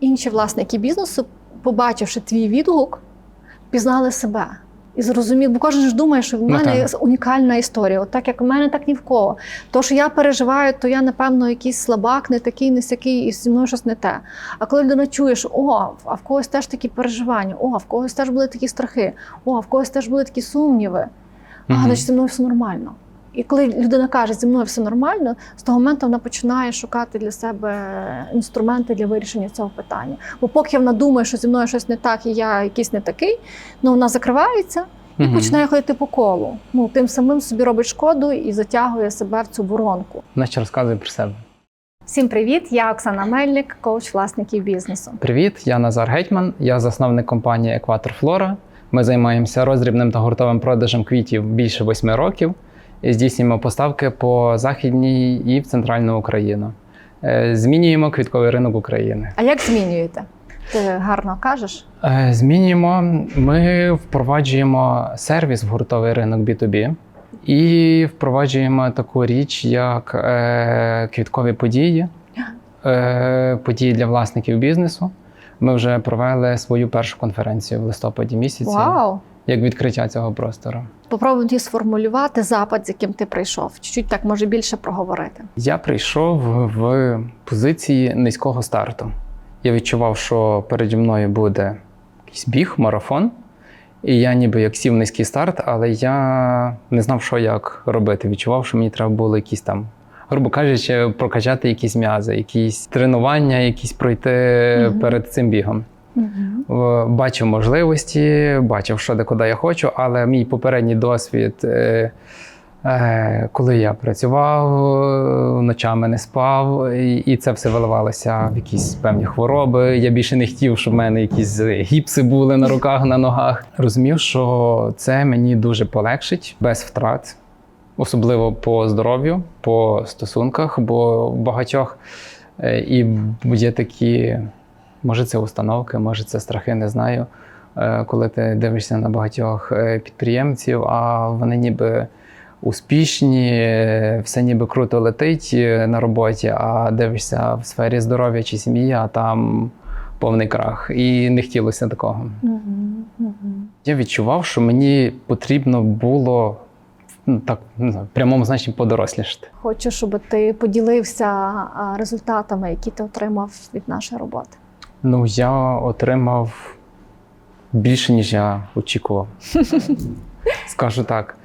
інші власники бізнесу, побачивши твій відгук, пізнали себе. І зрозумів, бо кожен ж думає, що в Ну, мене так. унікальна історія. От так як в мене, так ні в кого. То, що я переживаю, то я, напевно, якийсь слабак, не такий, не сякий, і зі мною щось не те. А коли людина чує, що о, а в когось теж такі переживання, о, а в когось теж були такі страхи, о, а в когось теж були такі сумніви, а значить, зі мною все нормально. І коли людина каже, зі мною все нормально, з того моменту вона починає шукати для себе інструменти для вирішення цього питання. Бо поки вона думає, що зі мною щось не так, і я якийсь не такий, ну вона закривається і Мгм. починає ходити по колу. Ну тим самим собі робить шкоду і затягує себе в цю воронку. Наче розказує про себе. Всім привіт! Я Оксана Мельник, коуч власників бізнесу. Привіт, я Назар Гетьман, я засновник компанії Екватор Флора. Ми займаємося роздрібним та гуртовим продажем квітів більше восьми років здійснюємо поставки по західній і в центральну Україну. Е, Змінюємо квітковий ринок України. А як змінюєте? Ти гарно кажеш? Е, Змінюємо. Ми впроваджуємо сервіс в гуртовий ринок B2B і впроваджуємо таку річ, як е, квіткові події, події для власників бізнесу. Ми вже провели свою першу конференцію в листопаді місяці, Вау! Як відкриття цього простору. Попробуй тоді сформулювати запит, з яким ти прийшов. Чуть-чуть так може більше проговорити. Я прийшов в позиції низького старту. Я відчував, що переді мною буде якийсь біг, марафон. І я ніби як сів низький старт, але я не знав, що як робити. Відчував, що мені треба було якісь там, грубо кажучи, прокачати якісь м'язи, якісь тренування, якісь пройти Мгм. перед цим бігом. Угу. Е, Бачив можливості, бачив, що де куди я хочу, але мій попередній досвід, е, е, коли я працював, ночами не спав, і, це все виливалося в якісь певні хвороби. Я більше не хотів, щоб в мене якісь гіпси були на руках, на ногах. Розумів, що це мені дуже полегшить без втрат, особливо по здоров'ю, по стосунках, бо в багатьох і є такі. Може, це установки, може, це страхи, не знаю. Е, Коли ти дивишся на багатьох е, підприємців, а вони ніби успішні, все ніби круто летить е, на роботі, а дивишся в сфері здоров'я чи сім'ї, а там повний крах. І не хотілося такого. Угу. Угу. Я відчував, що мені потрібно було ну, так, не знаю, в прямому значенні подорослішати. Хочу, щоб ти поділився результатами, які ти отримав від нашої роботи. Ну, я отримав більше, ніж я очікував. Скажу так.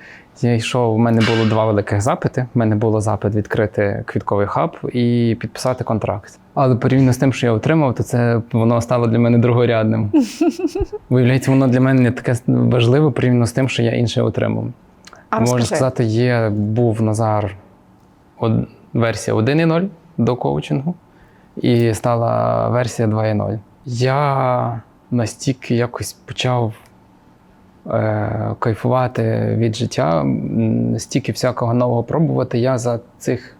Я йшов, у мене було два великих запити. У мене було запит відкрити квітковий хаб і підписати контракт. Але порівняно з тим, що я отримав, то це воно стало для мене другорядним. Виявляється, воно для мене не таке важливе порівняно з тим, що я інше отримав. А Можна розкажи. сказати, є, був Назар версія 1.0 до коучингу, і стала версія 2.0. Я настільки якось почав е, кайфувати від життя, настільки всякого нового пробувати. Я за цих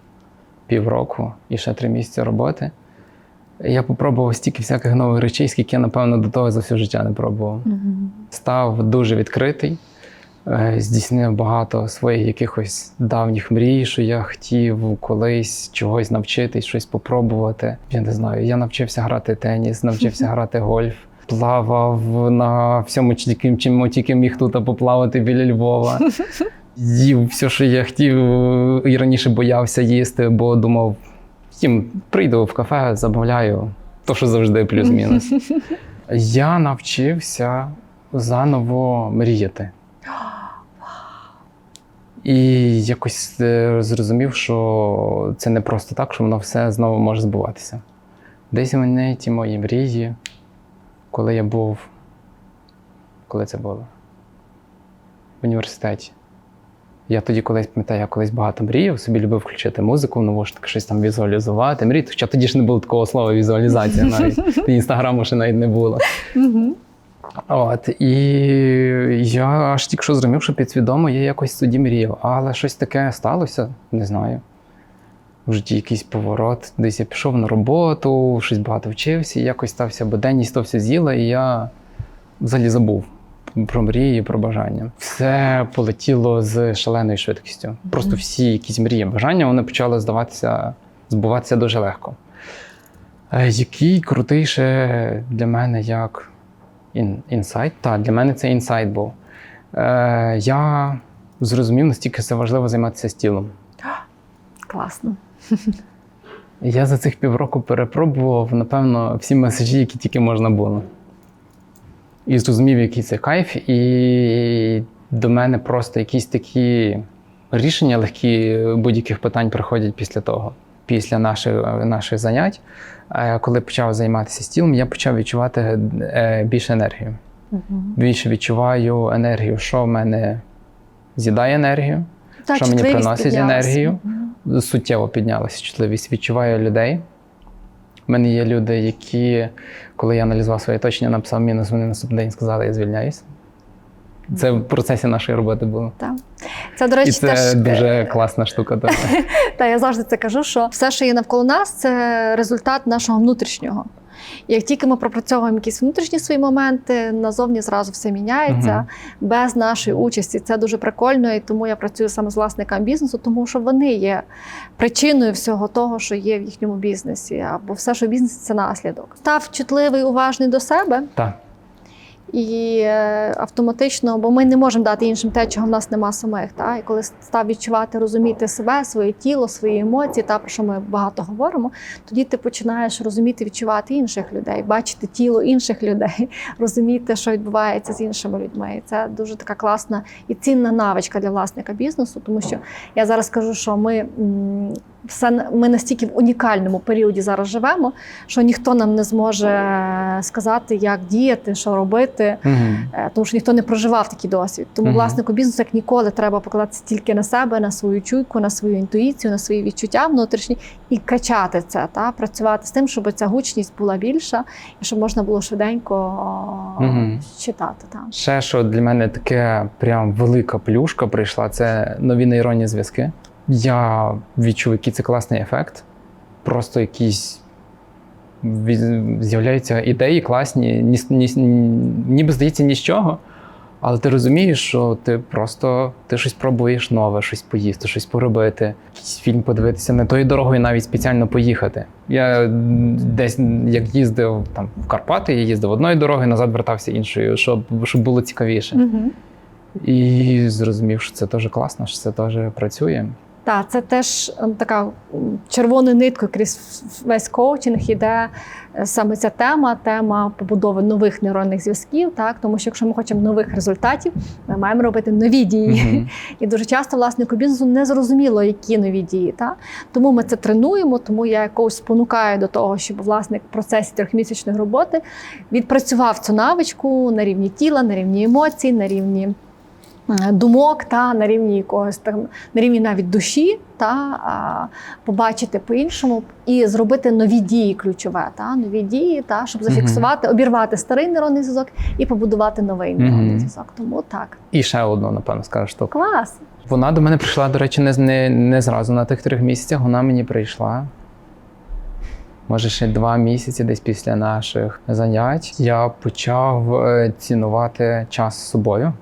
півроку і ще три місяці роботи. Я попробував стільки всяких нових речей, скільки я, напевно, до того за все життя не пробував Мгм. став дуже відкритий, здійснив багато своїх якихось давніх мрій, що я хотів колись чогось навчитись, щось попробувати. Я не знаю, я навчився грати теніс, навчився грати гольф. Плавав на всьому чим тільки міг тут поплавати біля Львова. Їв все, що я хотів, і раніше боявся їсти, бо думав, їм прийду в кафе, замовляю, то що завжди плюс-мінус. Я навчився заново мріяти. І якось е, зрозумів, що це не просто так, що воно все знову може збуватися. Десь у мене ті мої мрії, коли я був. Коли це було? В університеті. Я тоді колись пам'ятаю, я колись багато мріяв, собі любив включити музику, ну, ж таки щось там візуалізувати. Мріяти, хоча тоді ж не було такого слова візуалізація навіть. Інстаграму ще навіть не було. От, і я аж тільки що зрозумів, що підсвідомо я якось тоді мріяв. Але щось таке сталося, не знаю. В житті якийсь поворот. Десь я пішов на роботу, щось багато вчився, і якось стався буденність, то все з'їла, і я взагалі забув про мрії, про бажання. Все полетіло з шаленою швидкістю. Просто всі якісь мрії, бажання вони почали здаватися, збуватися дуже легко. Е, Який крутий ще для мене як інсайт? Так, для мене це інсайт був. Е, я зрозумів, наскільки це важливо займатися з тілом. Класно. Я за цих півроку перепробував, напевно, всі меседжі, які тільки можна було. І зрозумів, який це кайф, і до мене просто якісь такі рішення легкі будь-яких питань приходять після того, після наших, наших занять. Е, Коли почав займатися з тілом, я почав відчувати е, більше енергію. Угу. Більше відчуваю енергію, що в мене з'їдає енергію, Що мені приносить енергію? суттєво піднялася чутливість. Відчуваю людей. У мене є люди, які, коли я аналізував своє оточення, написав мінус, вони наступний день сказали, я звільняюся. Це в процесі нашої роботи було. Так. Це, до речі, І це теж е, дуже класна штука. Та я завжди це кажу, що все, що є навколо нас, це результат нашого внутрішнього. І як тільки ми пропрацьовуємо якісь внутрішні свої моменти, назовні зразу все міняється Мгм. без нашої участі. Це дуже прикольно, і тому я працюю саме з власниками бізнесу, тому що вони є причиною всього того, що є в їхньому бізнесі. Або все, що в бізнесі, це наслідок. Став чутливий, уважний до себе, Так. І е, автоматично, бо ми не можемо дати іншим те, чого в нас нема самих. Та? І коли став відчувати, розуміти себе, своє тіло, свої емоції, та про що ми багато говоримо, тоді ти починаєш розуміти, відчувати інших людей, бачити тіло інших людей, розуміти, що відбувається з іншими людьми. І це дуже така класна і цінна навичка для власника бізнесу, тому що я зараз кажу, що ми. Все ми настільки в унікальному періоді зараз живемо, що ніхто нам не зможе сказати, як діяти, що робити, Мгм. е, тому що ніхто не проживав такий досвід. Тому Мгм. власнику бізнесу як ніколи треба покладатися тільки на себе, на свою чуйку, на свою інтуїцію, на свої відчуття внутрішні і качати це, та працювати з тим, щоб ця гучність була більша і щоб можна було швиденько Мгм. читати. Та. Ще що для мене таке прям велика плюшка прийшла, це нові нейронні зв'язки. Я відчув, який це класний ефект. Просто від- з'являються ідеї класні, ні, ні, ніби здається ні з чого. Але ти розумієш, що ти просто ти щось пробуєш нове, щось поїсти, щось поробити, якийсь фільм подивитися, не тою дорогою навіть спеціально поїхати. Я десь як їздив там в Карпати, я їздив одною дорогою, назад вертався іншою, щоб, щоб було цікавіше. Угу. І зрозумів, що це теж класно, що це теж працює. Так, це теж ем, така червоною ниткою крізь весь коучинг іде е, саме ця тема, тема побудови нових нейронних зв'язків. Так, тому що якщо ми хочемо нових результатів, ми маємо робити нові дії. Мгм. І дуже часто власнику бізнесу не зрозуміло, які нові дії. Та? Тому ми це тренуємо, тому я якось спонукаю до того, щоб власник в процесі трьохмісячної роботи відпрацював цю навичку на рівні тіла, на рівні емоцій, на рівні. Е, Думок та на рівні якогось там на рівні навіть душі, та а, побачити по-іншому і зробити нові дії ключове, та нові дії, та щоб зафіксувати, обірвати старий нейронний зв'язок і побудувати новий нейронний зв'язок. Тому так, І ще одну, напевно, скажу штуку. клас. Вона до мене прийшла, до речі, не, не, не зразу на тих трьох місяцях. Вона мені прийшла. Може, ще два місяці десь після наших занять. Я почав е, цінувати час з собою,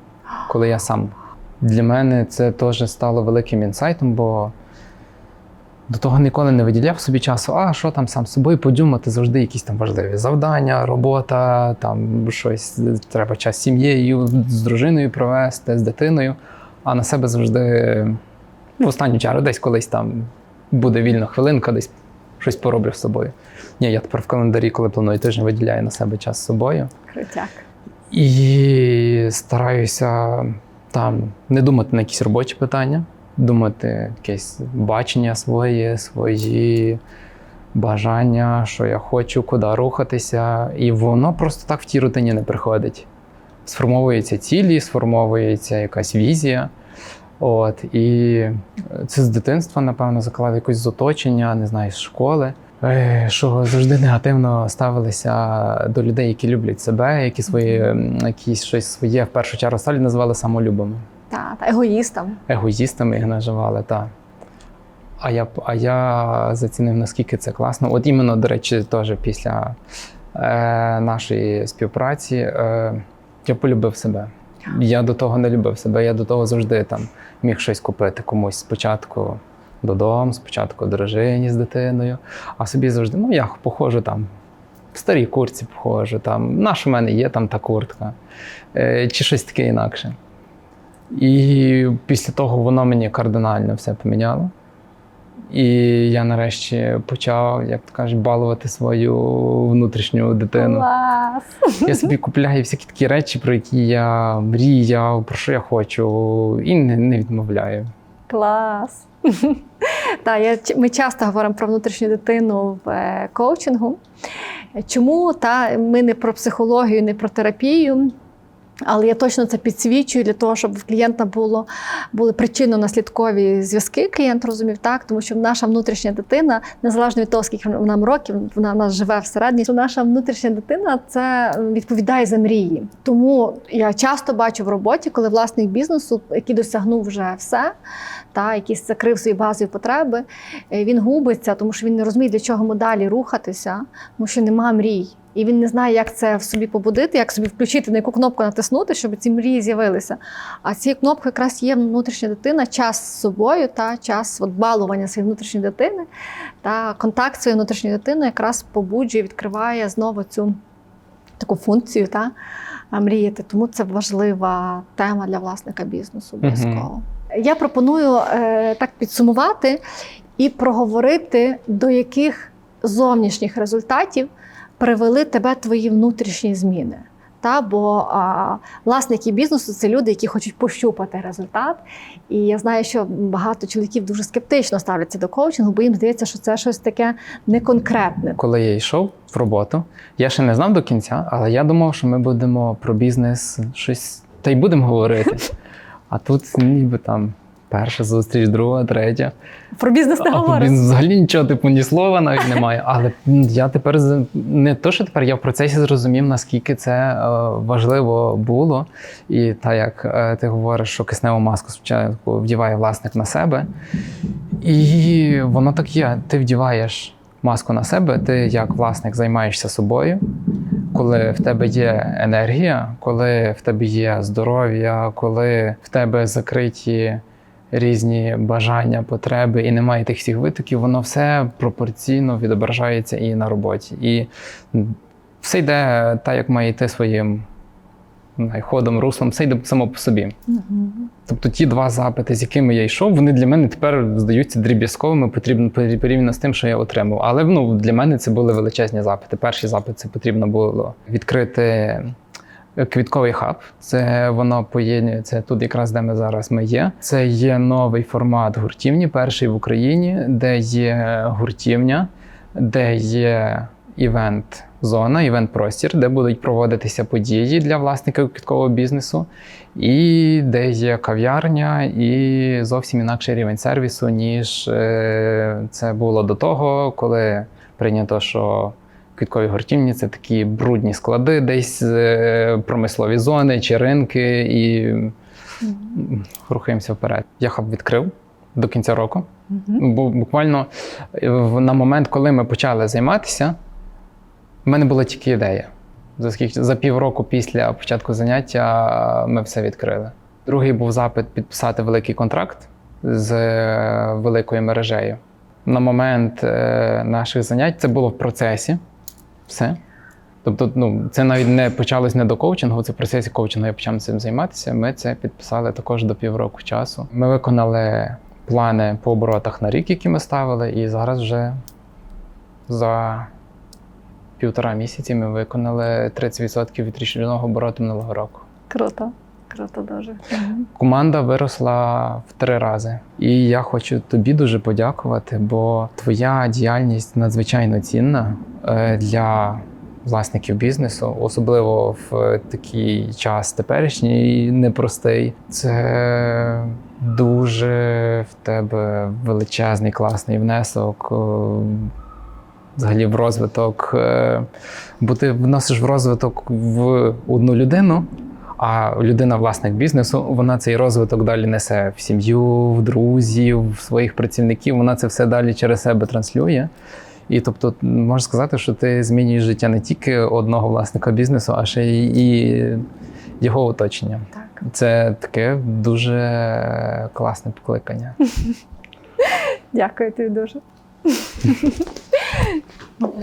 коли я сам. Для мене це теж стало великим інсайтом, бо до того ніколи не виділяв собі часу, а що там сам з собою подумати, завжди якісь там важливі завдання, робота, там щось треба час з сім'єю, з дружиною провести, з дитиною. А на себе завжди ну, в останню чергу десь колись там буде вільна хвилинка, десь щось пороблю з собою. Ні, я тепер в календарі, коли планую тиждень, виділяю на себе час з собою. Крутяк. І стараюся там не думати на якісь робочі питання, думати якесь бачення своє, свої бажання, що я хочу, куди рухатися. І воно просто так в тій рутині не приходить. Сформовуються цілі, сформовується якась візія. От, і це з дитинства, напевно, заклав якось з оточення, не знаю, з школи. Е, Що завжди негативно ставилися до людей, які люблять себе, які свої якісь щось своє в першу чергу сталі називали самолюбами. Та, та егоїстам. Егоїстами їх називали, так. А я, а я зацінив, наскільки це класно. От іменно, до речі, теж після е, нашої співпраці е, я полюбив себе. Я до того не любив себе. Я до того завжди там міг щось купити комусь спочатку. Додому, спочатку дружині з дитиною, а собі завжди, ну я походжу там. В старій куртці походжу, там, наш у мене є там та куртка, е, чи щось таке інакше. І після того воно мені кардинально все поміняло. І я нарешті почав, як то кажуть, балувати свою внутрішню дитину. Клас! Я собі купляю всякі такі речі, про які я мріяв, про що я хочу, і не відмовляю. Клас. Та я, ми часто говоримо про внутрішню дитину в е, коучингу. Чому та ми не про психологію, не про терапію. Але я точно це підсвічую для того, щоб в клієнта було були причинно-наслідкові зв'язки. Клієнт розумів так, тому що наша внутрішня дитина, незалежно від того, скільки нам років, вона нас живе всередині. то Наша внутрішня дитина це відповідає за мрії. Тому я часто бачу в роботі, коли власник бізнесу, який досягнув вже все, та який закрив свої базові потреби, е, він губиться, тому що він не розуміє, для чого йому далі рухатися, тому що нема мрій. І він не знає, як це в собі побудити, як собі включити, на яку кнопку натиснути, щоб ці мрії з'явилися. А цією кнопкою якраз є внутрішня дитина, час з собою, та час от балування своєї внутрішньої дитини, та контакт з своєю внутрішньою дитиною якраз побуджує, відкриває знову цю таку функцію та, мріяти. Тому це важлива тема для власника бізнесу. Обов'язково. Я пропоную е, так підсумувати і проговорити, до яких зовнішніх результатів привели тебе твої внутрішні зміни. Та, бо а, власники бізнесу це люди, які хочуть пощупати результат. І я знаю, що багато чоловіків дуже скептично ставляться до коучингу, бо їм здається, що це щось таке неконкретне. Коли я йшов в роботу, я ще не знав до кінця, але я думав, що ми будемо про бізнес щось та й будемо говорити. А тут ніби там перша зустріч, друга, третя. Про бізнес не говориш. взагалі нічого, типу, ні слова навіть немає. Але я тепер не то, що тепер я в процесі зрозумів, наскільки це е, важливо було. І так як е, ти говориш, що кисневу маску спочатку вдіває власник на себе. І воно так є. Ти вдіваєш маску на себе, ти як власник займаєшся собою. Коли в тебе є енергія, коли в тебе є здоров'я, коли в тебе закриті різні бажання, потреби і немає тих всіх витоків, воно все пропорційно відображається і на роботі. І все йде так, як має йти своїм ходом, руслом, все йде само по собі. Мгм. Тобто ті два запити, з якими я йшов, вони для мене тепер здаються дріб'язковими потрібно порівняно з тим, що я отримав. Але ну, для мене це були величезні запити. Перший запит це потрібно було відкрити квітковий хаб. Це воно поєднується тут, якраз де ми зараз ми є. Це є новий формат гуртівні, перший в Україні, де є гуртівня, де є івент. Зона, івент-простір, де будуть проводитися події для власників квіткового бізнесу, і де є кав'ярня, і зовсім інакший рівень сервісу, ніж е, це було до того, коли прийнято, що квіткові гуртівні це такі брудні склади, десь е, промислові зони чи ринки, і рухаємося вперед. Я хаб відкрив до кінця року. Мгм. Бо буквально е, на момент, коли ми почали займатися, в мене була тільки ідея. За, скільки, за півроку після початку заняття ми все відкрили. Другий був запит підписати великий контракт з е, великою мережею. На момент наших занять це було в процесі. Все. Тобто, ну, це навіть не почалось не до коучингу, це в процесі коучингу я почав цим займатися. Ми це підписали також до півроку часу. Ми виконали плани по оборотах на рік, які ми ставили, і зараз вже за півтора місяці ми виконали 30% від річного обороту минулого року. Круто, круто дуже. Команда виросла в три рази. І я хочу тобі дуже подякувати, бо твоя діяльність надзвичайно цінна е, для власників бізнесу, особливо в такий час теперішній непростий. Це дуже в тебе величезний класний внесок. е, Взагалі в розвиток, е, бо ти вносиш в розвиток в одну людину, а людина, власник бізнесу, вона цей розвиток далі несе в сім'ю, в друзів, в своїх працівників. Вона це все далі через себе транслює. І тобто, можна сказати, що ти змінюєш життя не тільки одного власника бізнесу, а ще й і його оточення. Так. Це таке дуже класне покликання. Дякую тобі дуже.